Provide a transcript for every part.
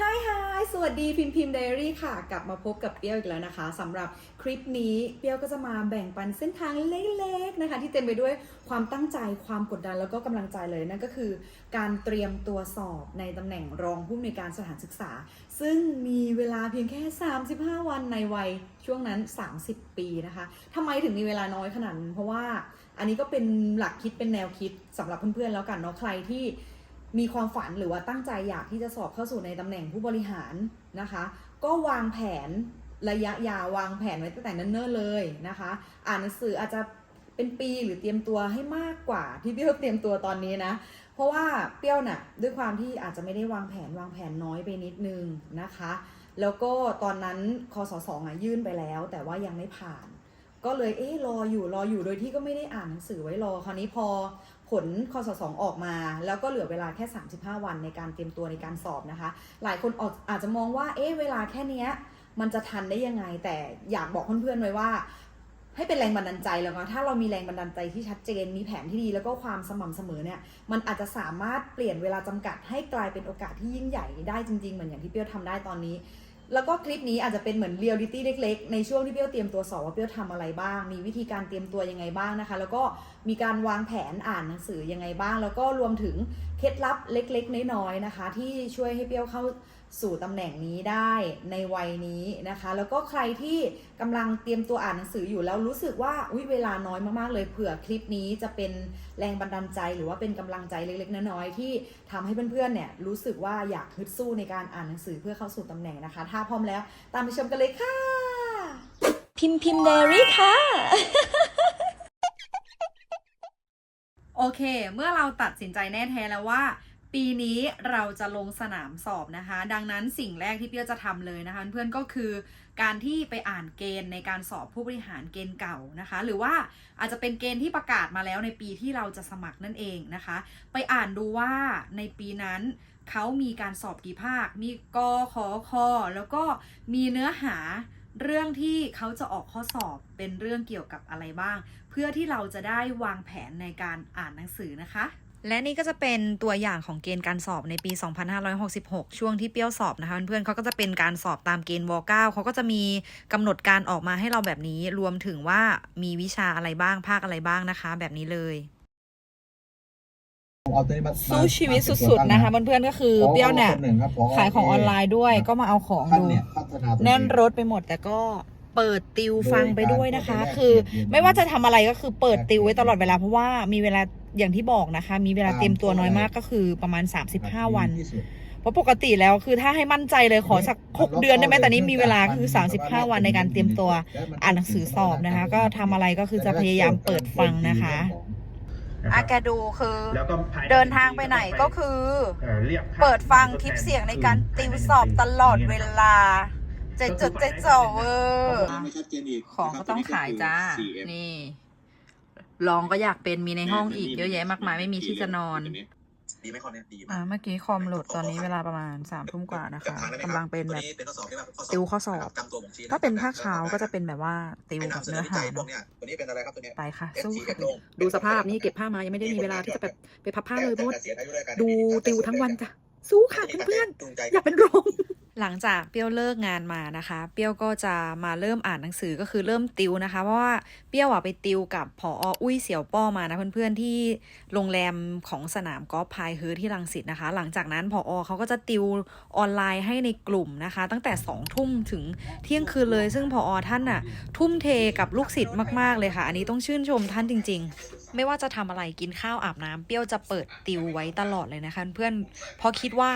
ฮายฮายสวัสดีพิมพ์พิมพ์ไดอารี่ค่ะ กลับมาพบกับเปรี้ยวอีกแล้วนะคะสำหรับคลิปนี้เปรี้ยวก็จะมาแบ่งปันเส้นทางเล็กๆนะคะ ที่เต็มไปด้วยความตั้งใจความกดดันแล้วก็กำลังใจเลยนั่นก็คือ การเตรียมตัวสอบในตำแหน่งรองผู้อำนวยการสถานศึกษา ซึ่งมีเวลาเพียงแค่ 35 วันในวัยช่วงนั้น 30 ปีนะคะทำไมถึงมีเวลาน้อยขนาดนั้นเพราะว่าอันนี้ก็เป็นหลักคิดเป็นแนวคิดสำหรับเพื่อนๆแล้วกันเนาะใครที่ มีความฝันหรือว่าตั้งใจอยากที่จะสอบเข้าสู่ในตำแหน่งผู้บริหารนะคะ ก็วางแผนระยะยาววางแผนไว้ตั้งแต่เนิ่นๆเลยนะคะ อ่านหนังสืออาจจะเป็นปีหรือเตรียมตัวให้มากกว่าที่เปรี้ยวเตรียมตัวตอนนี้นะ เพราะว่าเปรี้ยวน่ะด้วยความที่อาจจะไม่ได้วางแผนวางแผนน้อยไปนิดนึงนะคะ แล้วก็ตอนนั้นคอสสองอะยื่นไปแล้ว แต่ว่ายังไม่ผ่าน ก็เลยเอ๊ะรออยู่รออยู่โดยที่ก็ไม่ได้อ่านหนังสือไว้รอคราวนี้พอ ผลคอสสองออกมา แล้วก็เหลือเวลาแค่ 35 วันในการเตรียมตัวในการสอบนะคะ หลายคนอออาจจะมองว่าเอ๊ะเวลาแค่เนี้ยมันจะทันได้ยังไง แต่อยากบอกเพื่อนๆไว้ว่า ให้เป็นแรงบันดาลใจแล้วก็ถ้าเรามีแรงบันดาลใจที่ชัดเจน มีแผนที่ดีแล้วก็ความสม่ำเสมอเนี่ย มันอาจจะสามารถเปลี่ยนเวลาจำกัดให้กลายเป็นโอกาสที่ยิ่งใหญ่ได้จริงๆ เหมือนอย่างที่เปี้ยวทำได้ตอนนี้ แล้วก็คลิปนี้อาจจะเป็นเหมือนเรียลลิตี้เล็กๆ ในช่วงที่เปรี้ยวเตรียมตัวสอบว่าเปรี้ยวทำอะไรบ้าง มีวิธีการเตรียมตัวยังไงบ้างนะคะ แล้วก็มีการวางแผนอ่านหนังสือยังไงบ้าง แล้วก็รวมถึงเคล็ดลับเล็กๆ น้อยๆนะคะ ที่ช่วยให้เปรี้ยวเข้า สู่ตำแหน่งนี้ได้ในวัยนี้นะคะ แล้วก็ใครที่กำลังเตรียมตัวอ่านหนังสืออยู่แล้วรู้สึกว่าอุ๊ยเวลาน้อยมากๆเลยเผื่อคลิปนี้จะเป็นแรงบันดาลใจ หรือว่าเป็นกำลังใจเล็กๆน้อยๆที่ทำให้เพื่อนๆเนี่ยรู้สึกว่าอยากฮึดสู้ในการอ่านหนังสือเพื่อเข้าสู่ตำแหน่งนะคะ ถ้าพร้อมแล้วตามไปชมกันเลยค่ะ พิมพ์พิมพ์ไดรี่ค่ะโอเค เมื่อเราตัดสินใจแน่แท้แล้วว่า ปีนี้เราจะลงสนามสอบนะคะ ดังนั้นสิ่งแรกที่เปียจะทำเลยนะคะ เพื่อนก็คือการที่ไปอ่านเกณฑ์ในการสอบผู้บริหารเกณฑ์เก่านะคะ หรือว่าอาจจะเป็นเกณฑ์ที่ประกาศมาแล้วในปีที่เราจะสมัครนั่นเองนะคะ ไปอ่านดูว่าในปีนั้นเขามีการสอบกี่ภาค มีกขอคอแล้วก็มีเนื้อหาเรื่องที่เขาจะออกข้อสอบเป็นเรื่องเกี่ยวกับอะไรบ้าง เพื่อที่เราจะได้วางแผนในการอ่านหนังสือนะคะ และนี่ก็จะเป็นตัวอย่างของเกณฑ์การสอบในปี 2566 ช่วงที่เปรี้ยวสอบนะคะเพื่อนๆเขาก็จะเป็นการสอบตามเกณฑ์ว9เขาก็จะมีกำหนดการออกมาให้เราแบบนี้ รวมถึงว่ามีวิชาอะไรบ้าง ภาคอะไรบ้างนะคะ แบบนี้เลยสู้ชีวิตสุดๆนะคะเพื่อนๆก็คือเปรี้ยวเนี่ยขายของออนไลน์ด้วยก็มาเอาของดูเนี่ยพัฒนาตัวเองแน่นรถไปหมดแต่ก็ เปิดติวฟังไปด้วยนะคะ คือไม่ว่าจะทำอะไรก็คือเปิดติวไว้ตลอดเวลาเพราะว่ามีเวลาอย่างที่บอกนะคะ มีเวลาเตรียมตัวน้อยมากก็คือประมาณ 35 วันที่สุดเพราะปกติแล้วคือถ้าให้มั่นใจเลยขอสัก 6 เดือนได้ไหมแต่นี้มีเวลาคือ 35 วันในการเตรียมตัวอ่านหนังสือสอบนะคะ ก็ทำอะไรก็คือจะพยายามเปิดฟังนะคะอาแกดูคือแล้วก็ภยในเดินทางไปไหนก็คือเอ่อเรียกค่าเปิดฟังตัวคลิปแทนเสียงในการติวสอบตลอดเวลา เจดจดเจดจ่อเวอร์ไม่ชัดเจนอีกของก็ต้องขายจ้า นี่ ลองก็อยากเป็นมีในห้องอีกเยอะแยะมากมายไม่มีที่จะนอนดีไหมข้อเนี้ยดีมาอ่ากเมื่อกี้คอมโหลดตอนนี้เวลาประมาณสามทุ่มกว่านะคะกำลังเป็นแบบเป็นข้อสอบที่แบบข้อสอบติวข้อสอบจำตัวผมชี้ถ้าเป็นภาคเช้าก็จะเป็นแบบว่าติวให้กับนำเสนเนื้ออวิหาจัยพวเนาะกเนี้ยตัวนี้เป็นอะไรครับตัวเนี้ยไปค่ะ FC สู้กระค่ะด้งดูสภาพนี่เก็บผ้ามายังไม่ได้มีเวลาที่จะแบบไปพับผ้าเลยเพราะว่าแต่เสียอายุด้วยกันดูติวทั้งวันจ้ะสู้ค่ะเพื่อนๆอยากเป็นรอง หลังจากเปรี้ยวเลิกงานมานะคะ เปรี้ยวก็จะมาเริ่มอ่านหนังสือก็คือเริ่มติวนะคะ เพราะว่าเปรี้ยวอะไปติวกับผออุ้ยเสี่ยวป้อมานะเพื่อนๆที่โรงแรมของสนามกอล์ฟพายเฮิร์ทที่รังสิตนะคะ หลังจากนั้นผอเขาก็จะติวออนไลน์ให้ในกลุ่มนะคะ ตั้งแต่2องทุ่มถึงเที่ยงคืนเลย ซึ่งผอท่านน่ะทุ่มเทกับลูกศิษย์มากๆเลยค่ะ อันนี้ต้องชื่นชมท่านจริง ๆ ไม่ว่าจะทำอะไรกินข้าวอาบน้ำเปรี้ยวจะเปิดติวไว้ตลอดเลยนะคะเพื่อนเพราะคิดว่า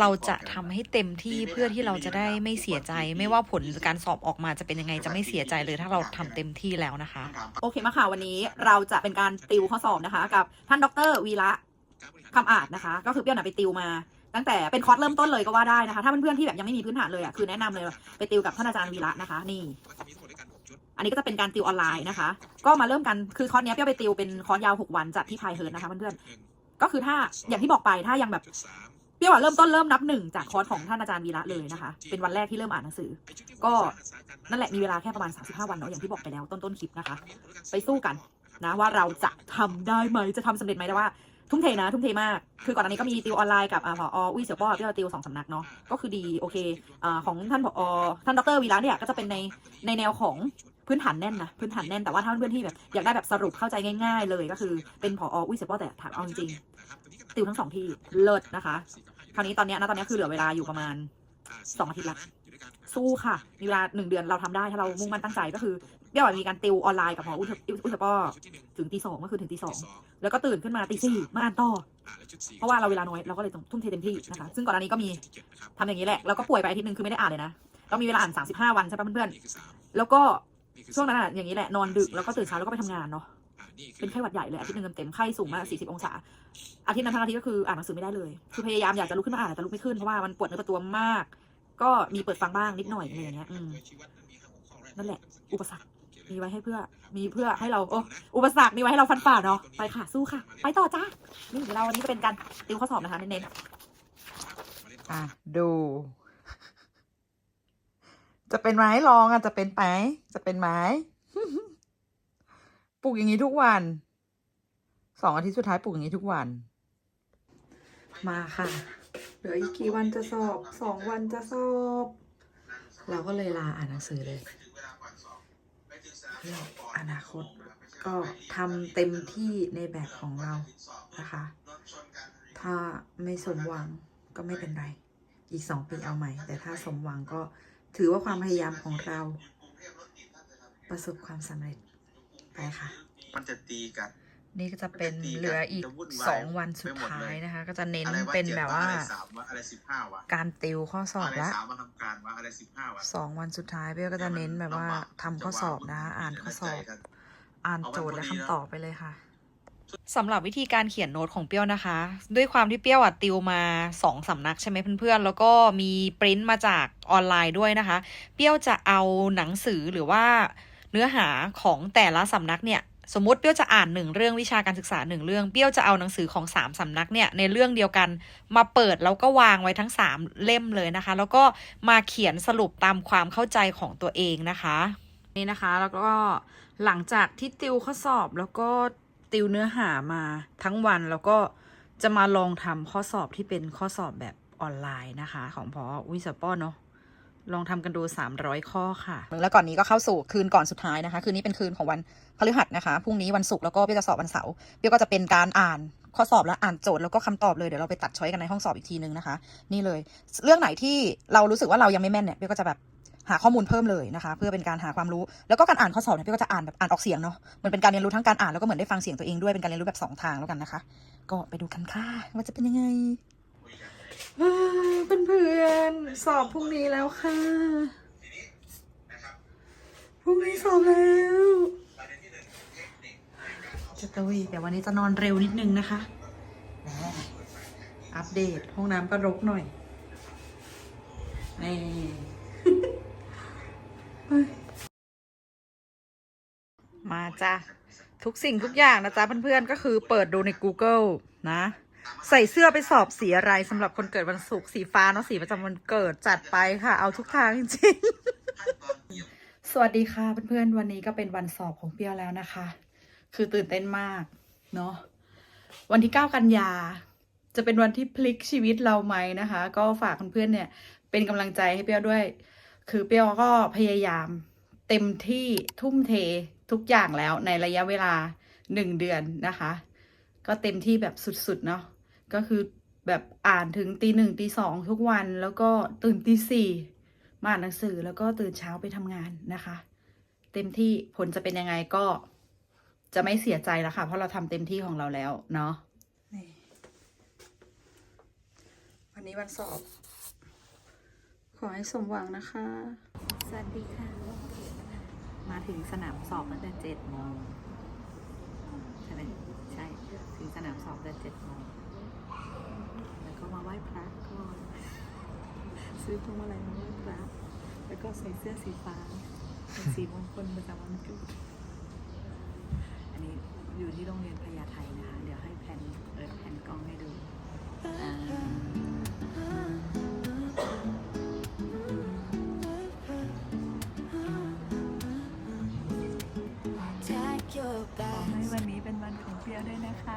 เราจะทำให้เต็มที่เพื่อที่เราจะได้ไม่เสียใจ ไม่ว่าผลการสอบออกมาจะเป็นยังไงจะไม่เสียใจเลยถ้าเราทำเต็มที่แล้วนะคะ โอเคมาค่ะวันนี้เราจะเป็นการติวข้อสอบนะคะ กับท่านดรวีระคำอาจนะคะ ก็คือเปรี้ยวน่ะไปติวมาตั้งแต่เป็นคอร์สเริ่มต้นเลยก็ว่าได้นะคะ ถ้าเพื่อนๆที่แบบยังไม่มีพื้นฐานเลยอะคือแนะนำเลยไปติวกับท่านอาจารย์วีระนะคะ นี่ อันนี้ก็จะเป็นการติวออนไลน์นะคะ ก็มาเริ่มกันคือคอร์สเนี้ยเปรี้ยวไปติวเป็นคอร์สยาวหกวันจัดที่พายเฮิร์นนะคะเพื่อนๆก็คือถ้าอย่างที่บอกไปถ้ายังแบบเปรี้ยวอะเริ่มต้นเริ่มนับหนึ่งจากคอร์สของท่านอาจารย์วีระเลยนะคะ เป็นวันแรกที่เริ่มอ่านหนังสือ ก็นั่นแหละมีเวลาแค่ประมาณ 35 วันเนาะอย่างที่บอกไปแล้วต้นต้นๆคลิปนะคะ ไปสู้กันนะว่าเราจะทำได้ไหมจะทำสำเร็จไหมแต่ว่าทุ่มเทนะทุ่มเทมาก คือก่อนอันนี้ก็มีติวออนไลน์กับอ่าผออุ้ยเสี่ยวป้อที่เราติวสองสำนักเนาะก็คือดีโอเคอ่าของท่านผอท่านดรวีระเนี่ยก็จะเป็นในในแนวของ พื้นฐานแน่นนะพื้นฐานแน่นแต่ว่าถ้าเพื่อนที่แบบอยากได้แบบสรุปเข้าใจง่าย ๆ เลยก็คือเป็นผออุ้ยเสี่ยป้อแต่ถามเอาจริงติวทั้งสองที่เลิศนะคะ คราวนี้ตอนนี้นะตอนนี้คือเหลือเวลาอยู่ประมาณสองอาทิตย์ละสู้ค่ะมีเวลาหนึ่งเดือนเราทำได้ถ้าเรามุ่งมั่นตั้งใจก็คือเบี้ยวมีการติวออนไลน์กับหมออุตอุตปอถึงตีสองเมื่อคืนถึงตีสองแล้วก็ตื่นขึ้นมาตีสี่มาอ่านต่อ เพราะว่าเราเวลาน้อยเราก็เลยต้องทุ่มเทเต็มที่นะคะ ซึ่งก่อนอันนี้ก็มีทำอย่างนี้แหละแล้วก็ป่วยไปอาทิตย์หนึ่งคือไม่ได้อ่านเลยนะก็มีเวลาอ่านสามสิบห้าวันใช่ปะเพื่อนๆแล้วก็ ช่วงนั้นอะอย่างนี้แหละนอนดึกแล้วก็ตื่นเช้าแล้วก็ไปทำงานเนาะเป็นไข้หวัดใหญ่เลยอาทิตย์หนึ่งเต็มๆไข้สูงมาก40 องศา อาทิตย์นั้นทั้งอาทิตย์ก็คืออ่านหนังสือไม่ได้เลย คือพยายามอยากจะลุกขึ้นมาอ่านแต่ลุกไม่ขึ้นเพราะว่ามันปวดเนื้อปวดตัวมาก ก็มีเปิดฟังบ้างนิดหน่อยอะไรอย่างเงี้ยอืมนั่นแหละ อุปสรรคมีไว้ให้เพื่อ มีเพื่อให้เราโอ้อุปสรรคมีไว้ให้เราฟันฝ่าเนาะไปค่ะสู้ค่ะ ไปต่อจ้านี่เดี๋ยวเราวันนี้จะเป็นการติวข้อสอบนะคะเน้นอะดู จะเป็นไหมลองอะจะเป็นไหมจะเป็นไหมปลูกอย่างนี้ทุกวันสองอาทิตย์สุดท้ายปลูกอย่างนี้ทุกวัน มาค่ะเหลืออีกกี่วันจะสอบสองวันจะสอบ เราก็เลยลาอ่านหนังสือเลยเพื่ออนาคตก็ทำเต็มที่ในแบบของเรานะคะ ถ้าไม่สมหวังก็ไม่เป็นไร อีกสองปีเอาใหม่ แต่ถ้าสมหวังก็ ถือว่าความพยายามของเรา ประสบความสำเร็จไปค่ะ มันจะตีกันนี่ก็จะเป็นเหลืออีกสองวันสุดท้ายนะคะ ก็จะเน้นเป็นแบบว่าอะไรสามวะอะไรสิบห้าวะการติวข้อสอบอะไรละสามมาทำการวะอะไรสิบห้าวะสองวันสุดท้ายเบลก็จะเน้นแบบว่าทำข้อสอบนะอ่านข้อสอบ อ่านโจทย์และคำตอบไปเลยค่ะ สำหรับวิธีการเขียนโน้ตของเปรี้ยวนะคะ ด้วยความที่เปรี้ยวอะติวมาสองสำนักใช่ไหมเพื่อนๆ แล้วก็มีปริ้นมาจากออนไลน์ด้วยนะคะ เปรี้ยวจะเอาหนังสือหรือว่าเนื้อหาของแต่ละสำนักเนี่ยสมมติเปรี้ยวจะอ่านหนึ่งเรื่องวิชาการศึกษาหนึ่งเรื่องเปรี้ยวจะเอาหนังสือของสามสำนักเนี่ยในเรื่องเดียวกันมาเปิดแล้วก็วางไว้ทั้งสามเล่มเลยนะคะ แล้วก็มาเขียนสรุปตามความเข้าใจของตัวเองนะคะ นี่นะคะแล้วก็หลังจากที่ติวข้อสอบแล้วก็ ติวเนื้อหามาทั้งวันแล้วก็จะมาลองทำข้อสอบที่เป็นข้อสอบแบบออนไลน์นะคะ ของพอวิสปอเนาะลองทำกันดู 300 ข้อค่ะ แล้วก่อนนี้ก็เข้าสู่คืนก่อนสุดท้ายนะคะ คืนนี้เป็นคืนของวันพฤหัสนะคะ พรุ่งนี้วันศุกร์แล้วก็เปี้ยจะสอบวันเสาร์เปี้ยก็จะเป็นการอ่านข้อสอบและอ่านโจทย์แล้วก็คำตอบเลยเดี๋ยวเราไปตัดช้อยกันในห้องสอบอีกทีนึงนะคะ นี่เลย เรื่องไหนที่เรารู้สึกว่าเรายังไม่แม่นเนี่ยเปี้ยก็จะแบบ หาข้อมูลเพิ่มเลยนะคะ เพื่อเป็นการหาความรู้ แล้วก็การอ่านข้อสอบเนี่ยพี่ก็จะอ่านแบบอ่านออกเสียงเนาะมันเป็นการเรียนรู้ทั้งการอ่านแล้วก็เหมือนได้ฟังเสียงตัวเองด้วยเป็นการเรียนรู้แบบสองทางแล้วกันนะคะ ก็ไปดูกันค่ะว่าจะเป็นยังไงเพื่อนเพื่อนๆสอบพรุ่งนี้แล้วค่ะพรุ่งนี้สอบแล้วจะตะวีแต่วันนี้จะนอนเร็วนิดนึงนะคะแหมอัปเดตห้องน้ำก็รกหน่อยนี่ มาจ้ะทุกสิ่งทุกอย่างนะจ๊ะเพื่อนๆก็คือเปิดดูใน Google นะ ใส่เสื้อไปสอบสีอะไรสำหรับคนเกิดวันศุกร์สีฟ้าเนาะสีประจำวันเกิดจัดไปค่ะ เอาทุกทางจริงๆ สวัสดีค่ะเพื่อนๆ วันนี้ก็เป็นวันสอบของเปรี้ยวแล้วนะคะ คือตื่นเต้นมากเนาะวันที่ 9 กันยา จะเป็นวันที่พลิกชีวิตเราไหมนะคะ ก็ฝากเพื่อนๆเนี่ย เป็นกำลังใจให้เปรี้ยวด้วย คือเปรี้ยวก็พยายาม เต็มที่ทุ่มเททุกอย่างแล้วในระยะเวลาหนึ่งเดือนนะคะ ก็เต็มที่แบบสุดๆเนาะก็คือแบบอ่านถึงตีหนึ่งตีสองทุกวันแล้วก็ตื่นตีสี่มาอ่านหนังสือแล้วก็ตื่นเช้าไปทำงานนะคะ เต็มที่ผลจะเป็นยังไงก็จะไม่เสียใจแล้วค่ะ เพราะเราทำเต็มที่ของเราแล้วเนาะวันนี้วันสอบ ขอให้สมหวังนะคะ สวัสดีค่ะ มาถึงสนามสอบตั้งแต่เจ็ดโมงใช่ไหมใช่ ถึงสนามสอบตั้งแต่เจ็ดโมงแล้วก็มาไหว้พระก่อนซื้อพวงมาลัยมาไหว้พระแล้วก็ใส่เสื้อสีฟ้าเป็นสีมงคลประจำวันเกิดอันนี้อยู่ที่โรงเรียนพญาไทนะคะ เดี๋ยวให้แผ่นเออแผ่นกล้องให้ดูอ่า ยวเลยนะคะ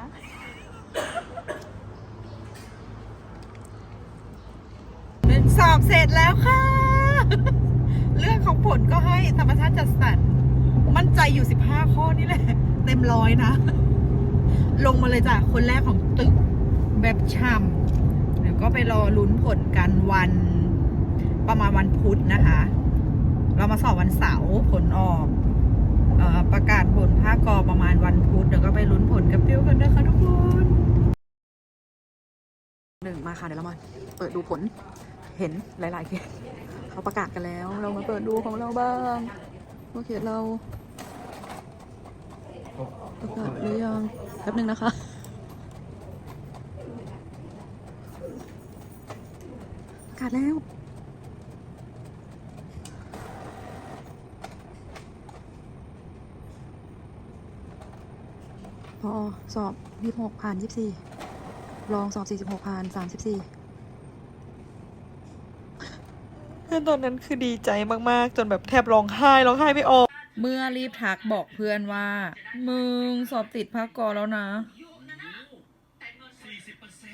สอบเสร็จแล้วค่ะ เรื่องของผลก็ให้ธรรมชาติจัดสรรมั่นใจอยู่ 15 ข้อนี่แหละ เต็มร้อยนะ ลงมาเลยจ้ะ คนแรกของตึกแบบช่ำเดี๋ยวก็ไปรอลุ้นผลกันวันประมาณวันพุธนะคะ เรามาสอบวันเสาร์ผลออก ประกาศผลภาคกอประมาณวันพุธเดี๋ยวก็ไปลุ้นผลกับพิวกันนะคะทุกคนหนึ่งมาค่ะเดี๋ยวเรามาเปิดดูผลเห็นหลายๆเขตเขาประกาศกันแล้ว เรามาเปิดดูของเราบ้างว่าเขตเราประกาศหรือยังแป๊บนึงนะคะประกาศแล้ว พอสอบยี่หกผ่านยี่สี่ลองสอบสี่สิบหกผ่านสามสิบสี่ตอนนั้นคือดีใจมากๆ จนแบบแทบร้องไห้ร้องไห้ไม่ออก เมื่อรีบทักบอกเพื่อนว่า มึงสอบติดภาคกอแล้วนะ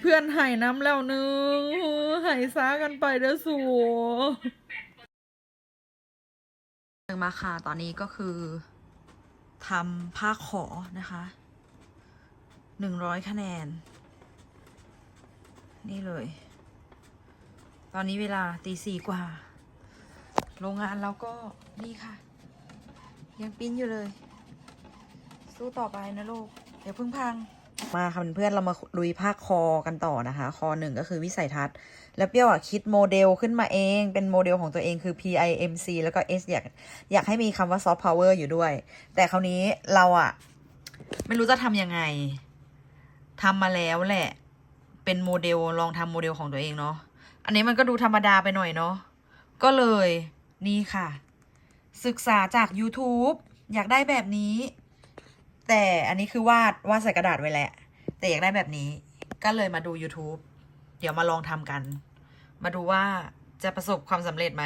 เพื่อนไห้น้ำแล้วนึงไห้ซ้ากันไปเด้อสัวมาค่ะ ตอนนี้ก็คือทำภาคขอนะคะ หนึ่งร้อยคะแนน นี่เลย ตอนนี้เวลาตีสี่กว่า โรงงานเราก็นี่ค่ะ ยังปิ้นอยู่เลย สู้ต่อไปนะลูก เดี๋ยวพิ่งพัง มาค่ะเพื่อนๆเรามาลุยภาคคอกันต่อนะคะ คอหนึ่งก็คือวิสัยทัศน์ แล้วเปรี้ยวอะคิดโมเดลขึ้นมาเอง เป็นโมเดลของตัวเองคือ PIMC แล้วก็ S อยากอยากให้มีคำว่า soft power อยู่ด้วย แต่คราวนี้เราอะ ไม่รู้จะทำยังไง ทำมาแล้วแหละ เป็นโมเดลลองทำโมเดลของตัวเองเนาะ อันนี้มันก็ดูธรรมดาไปหน่อยเนาะ ก็เลยนี่ค่ะ ศึกษาจาก YouTube อยากได้แบบนี้ แต่อันนี้คือวาดวาดใส่กระดาษไว้แหละ แต่อยากได้แบบนี้ ก็เลยมาดู YouTube เดี๋ยวมาลองทำกัน มาดูว่าจะประสบความสำเร็จไหม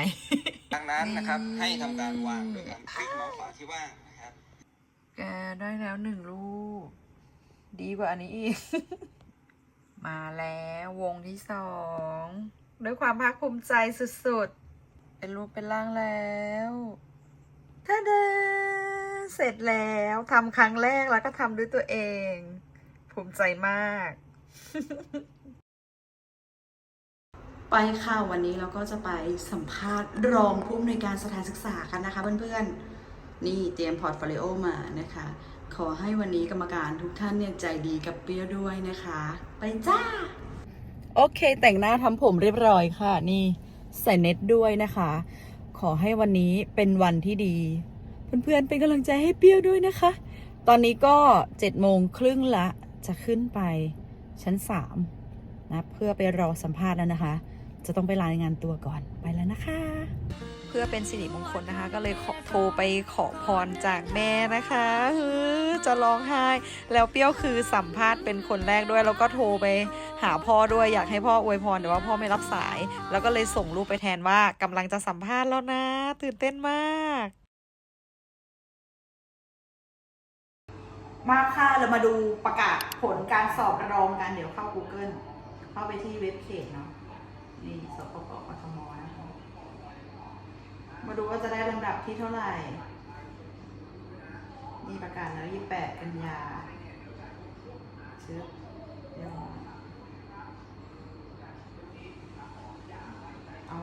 ดังนั้นนะครับนี่ให้ทำการวางโดยการคลิกเมาส์ขวาที่ว่างนะครับ แกได้แล้วหนึ่งลูก ดีกว่าอันนี้อีก มาแล้ววงที่สอง ด้วยความภาคภูมิใจสุดๆ เป็นรูปเป็นร่างแล้วท่าเดเสร็จแล้วทำครั้งแรกแล้วก็ทำด้วยตัวเอง ภูมิใจมาก ไปค่ะวันนี้เราก็จะไปสัมภาษณ์รองผู้อำนวยการสถานศึกษากันนะคะเพื่อนๆ นี่เตรียมพอร์ตโฟลิโอมานะคะ ขอให้วันนี้กรรมการทุกท่านเนี่ยใจดีกับเปรี้ยวด้วยนะคะ ไปจ้า โอเค แต่งหน้าทำผมเรียบร้อยค่ะ นี่ใส่เน็ตด้วยนะคะ ขอให้วันนี้เป็นวันที่ดี เพื่อนๆเป็นกำลังใจให้เปรี้ยวด้วยนะคะ ตอนนี้ก็เจ็ดโมงครึ่งละจะขึ้นไปชั้นสามนะเพื่อไปรอสัมภาษณ์แล้วนะคะ จะต้องไปรายงานตัวก่อนไปแล้วนะคะ เพื่อเป็นสิริมงคลนะคะ ก็เลยขอโทรไปขอพรจากแม่นะคะฮือจะร้องไห้ แล้วเปรี้ยวคือสัมภาษณ์เป็นคนแรกด้วย แล้วก็โทรไปหาพ่อด้วยอยากให้พ่ออวยพรแต่ว่าพ่อไม่รับสาย แล้วก็เลยส่งรูปไปแทนว่ากำลังจะสัมภาษณ์แล้วนะ ตื่นเต้นมาก มาค่ะเรามาดูประกาศผลการสอบรองกันเดี๋ยวเข้า Google เข้าไปที่เว็บเพจเนาะนี่สปปกทมนะคะม มาดูว่าจะได้ลำดับที่เท่าไหร่นี่ประกาศแล้วยี่แปดกันยาเชื้อเดี๋ยวเอา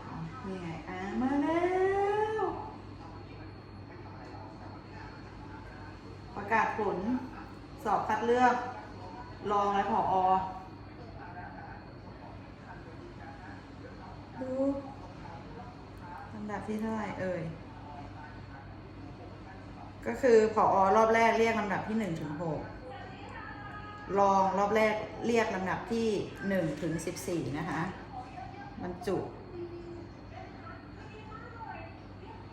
เอานี่ไงอ่ามาแล้ว ประกาศผล สอบคัดเลือก รองและผอดูลำดับ ที่เท่าไหร่เอ่ย ก็คือผอรอบแรกเรียกลำดับที่หนึ่งถึงหกรองรอบแรกเรียกลำดับที่หนึ่งถึงสิบสี่นะคะบรรจุ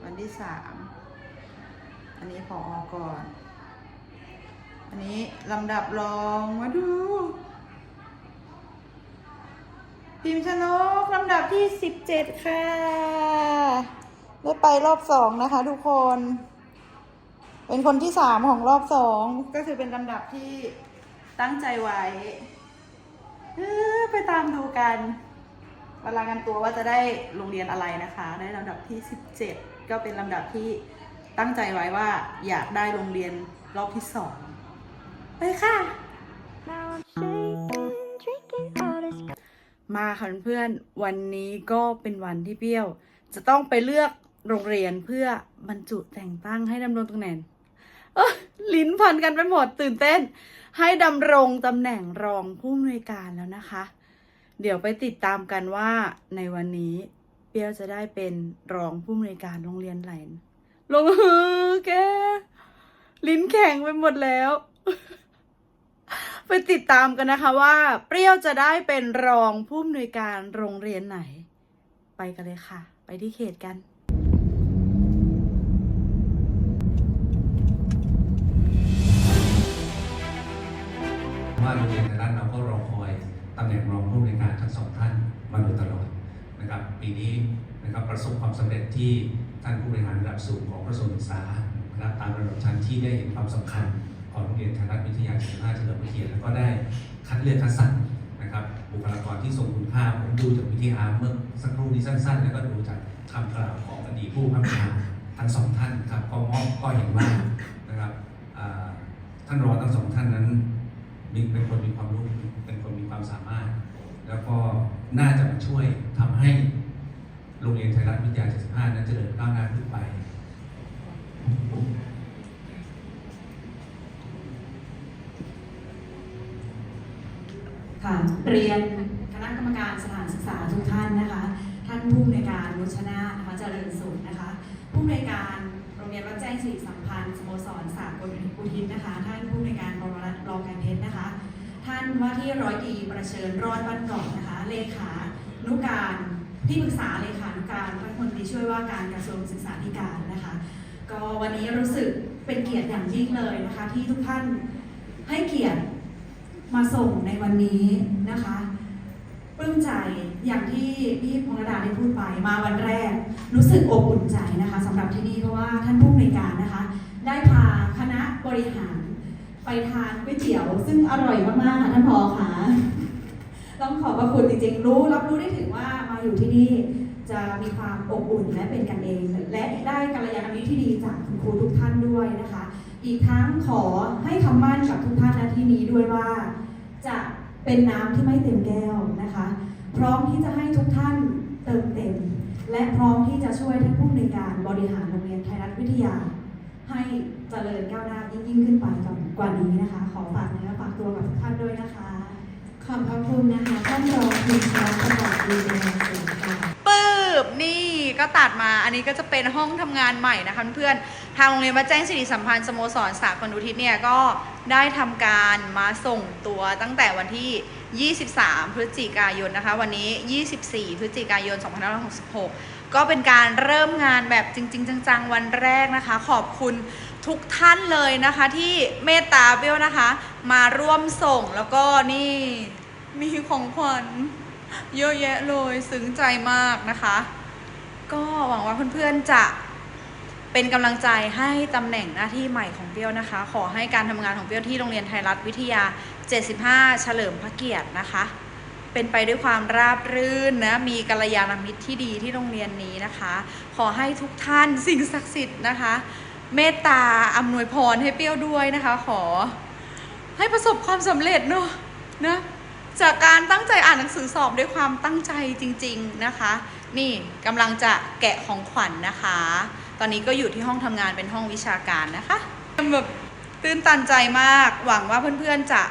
วันที่สามอันนี้ผอก่อน อันนี้ลำดับรองมาดู พิมพ์ชนกลำดับที่สิบเจ็ดค่ะ ได้ไปรอบสองนะคะทุกคน เป็นคนที่สามของรอบสองก็คือเป็นลำดับที่ตั้งใจไว้เออไปตามดูกันมารายงานตัวว่าจะได้โรงเรียนอะไรนะคะ ได้ลำดับที่ 17 ก็เป็นลำดับที่ตั้งใจไว้ว่าอยากได้โรงเรียนรอบที่สองไปค่ะ มาค่ะเพื่อนๆวันนี้ก็เป็นวันที่เปรี้ยว จะต้องไปเลือก โรงเรียนเพื่อบรรจุแต่งตั้งให้ดำรงตำแหน่งลิ้นพันกันไปหมดตื่นเต้น ให้ดำรงตำแหน่งรองผู้อำนวยการแล้วนะคะ เดี๋ยวไปติดตามกันว่าในวันนี้เปียวจะได้เป็นรองผู้อำนวยการโรงเรียนไหนลงฮือแกลิ้นแข็งไปหมดแล้ว ไปติดตามกันนะคะว่า เปรี้ยวจะได้เป็นรองผู้อำนวยการโรงเรียนไหน ไปกันเลยค่ะ ไปที่เขตกัน ทั้งสองท่านมาโดยตลอดนะครับปีนี้นะครับประสบความสำเร็จที่ท่านผู้บริหารระดับสูงของกระทรวงศึกษานะครับตามระดับชั้นที่ได้เห็นความสำคัญของโรงเรียนไทยรัฐวิทยา75เฉลิมพระเกียรติแล้วก็ได้คัดเลือกคัดสรรนะครับบุคลากรที่ทรงคุณค่าผมดูจากวิทยาเมื่อสักครู่นี้สั้น ๆ แล้วก็ดูจากคำกล่าวของอดีตผู้พัฒนาทั้งสองท่านครับก็มอบก็เห็นว่านะครับท่านรองทั้งสองท่านนั้นมีเป็นคนมีความรู้ น่าจะมาช่วยทำให้โรงเรียนไทยรัฐวิทยา 75 นั้นเจริญก้าวหน้าขึ้นไป ค่ะ เรียนคณะกรรมการสถานศึกษาทุกท่านนะคะ ท่านผู้อำนวยการนุชนาถนะคะเจริญสุขนะคะ ผู้อำนวยการโรงเรียนวัดแจ้งสิริสัมพันธ์สโมสรสากลอุทิศนะคะ ท่านผู้อำนวยการบรมรัตน์รองการเพชรนะคะ ท่านว่าที่ร้อยตีประเชิญรอดบ้านเกาะนะคะ เลขานุการที่ปรึกษาเลขานุการรัฐมนตรีช่วยว่าการกระทรวงศึกษาธิการนะคะ ก็วันนี้รู้สึกเป็นเกียรติอย่างยิ่งเลยนะคะ ที่ทุกท่านให้เกียรติมาส่งในวันนี้นะคะปลื้มใจอย่างที่พี่พงรดาได้พูดไปมาวันแรก รู้สึกอบอุ่นใจนะคะสำหรับที่นี่เพราะว่าท่านผู้อำนวยการนะคะ ได้พาคณะบริหารไปทานก๋วยเตี๋ยว ซึ่งอร่อยมากๆค่ะท่านผอค่ะ ต้องขอบพระคุณจริงๆ รู้รับรู้ได้ถึงว่ามาอยู่ที่นี่จะมีความอบอุ่นและเป็นกันเอง และได้กัลยาณมิตรที่ดีจากคุณครูทุกท่านด้วยนะคะ อีกทั้งขอให้คำมั่นกับทุกท่านณที่นี้ด้วยว่า จะเป็นน้ำที่ไม่เต็มแก้วนะคะ พร้อมที่จะให้ทุกท่านเติมเต็ม และพร้อมที่จะช่วยท่านผู้ในการบริหารโรงเรียนไทยรัฐวิทยา ให้เจริญก้าวหน้ายิ่งยิ่งขึ้นไปกว่านี้นะคะ ขอฝากเนื้อฝากตัวกับทุกท่านด้วยนะคะ ขอบพระคุณนะคะท่านรองคุณคณะประกอบดีในสูงค่ะปื๊บนี่ก็ตัดมาอันนี้ก็จะเป็นห้องทำงานใหม่นะคะเพื่อนๆทางโรงเรียนวัดแจ้งสิริสัมพันธ์สโมสรสากลอุทิศเนี่ยก็ได้ทำการมาส่งตัวตั้งแต่วันที่ 23 พฤศจิกายนนะคะ วันนี้ 24 พฤศจิกายน 2566 ก็เป็นการเริ่มงานแบบจริง ๆ จังๆ วันแรกนะคะ ขอบคุณทุกท่านเลยนะคะที่เมตตาเบลนะคะ มาร่วมส่งแล้วก็นี่ มีของขวัญเยอะแยะเลยซึ้งใจมากนะคะ ก็หวังว่าเพื่อนๆจะเป็นกำลังใจให้ตำแหน่งหน้าที่ใหม่ของเปี้ยวนะคะ ขอให้การทำงานของเปี้ยวที่โรงเรียนไทยรัฐวิทยา 75 เฉลิมพระเกียรตินะคะ เป็นไปด้วยความราบรื่นนะมีกัลยาณมิตรที่ดีที่โรงเรียนนี้นะคะ ขอให้ทุกท่านสิ่งศักดิ์สิทธิ์นะคะ เมตตาอำนวยพรให้เปี้ยวด้วยนะคะ ขอให้ประสบความสำเร็จเนอะนะ จากการตั้งใจอ่านหนังสือสอบด้วยความตั้งใจจริง ๆนะคะ นี่กำลังจะแกะของขวัญนนะคะ ตอนนี้ก็อยู่ที่ห้องทำงานเป็นห้องวิชาการนะคะแบบตื้นตันใจมาก หวังว่าเพื่อนๆจะ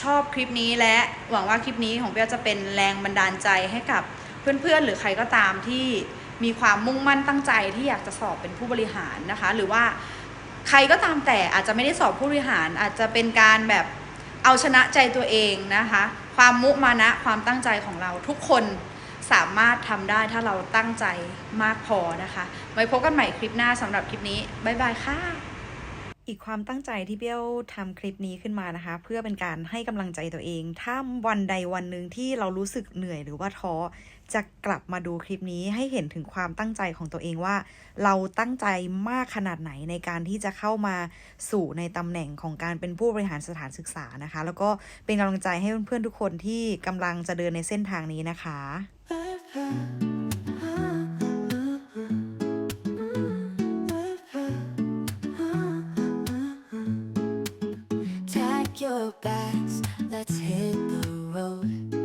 ชอบคลิปนี้และหวังว่าคลิปนี้ของเปียจะเป็นแรงบันดาลใจให้กับเพื่อนๆ หรือใครก็ตามที่มีความมุ่งมั่นตั้งใจที่อยากจะสอบเป็นผู้บริหารนะคะ หรือว่าใครก็ตามแต่อาจจะไม่ได้สอบผู้บริหารอาจจะเป็นการแบบเอาชนะใจตัวเองนะคะ ความมุมานะความตั้งใจของเราทุกคนสามารถทำได้ถ้าเราตั้งใจมากพอนะคะไว้พบกันใหม่คลิปหน้าสำหรับคลิปนี้ บ๊ายบายค่ะ อีกความตั้งใจที่เบี้ยวทำคลิปนี้ขึ้นมานะคะ เพื่อเป็นการให้กำลังใจตัวเอง ถ้าวันใดวันหนึ่งที่เรารู้สึกเหนื่อยหรือว่าท้อ จะกลับมาดูคลิปนี้ให้เห็นถึงความตั้งใจของตัวเองว่า เราตั้งใจมากขนาดไหนในการที่จะเข้ามาสู่ในตำแหน่งของการเป็นผู้บริหารสถานศึกษานะคะ แล้วก็เป็นกำลังใจให้เพื่อนๆทุกคนที่กำลังจะเดินในเส้นทางนี้นะคะ Take.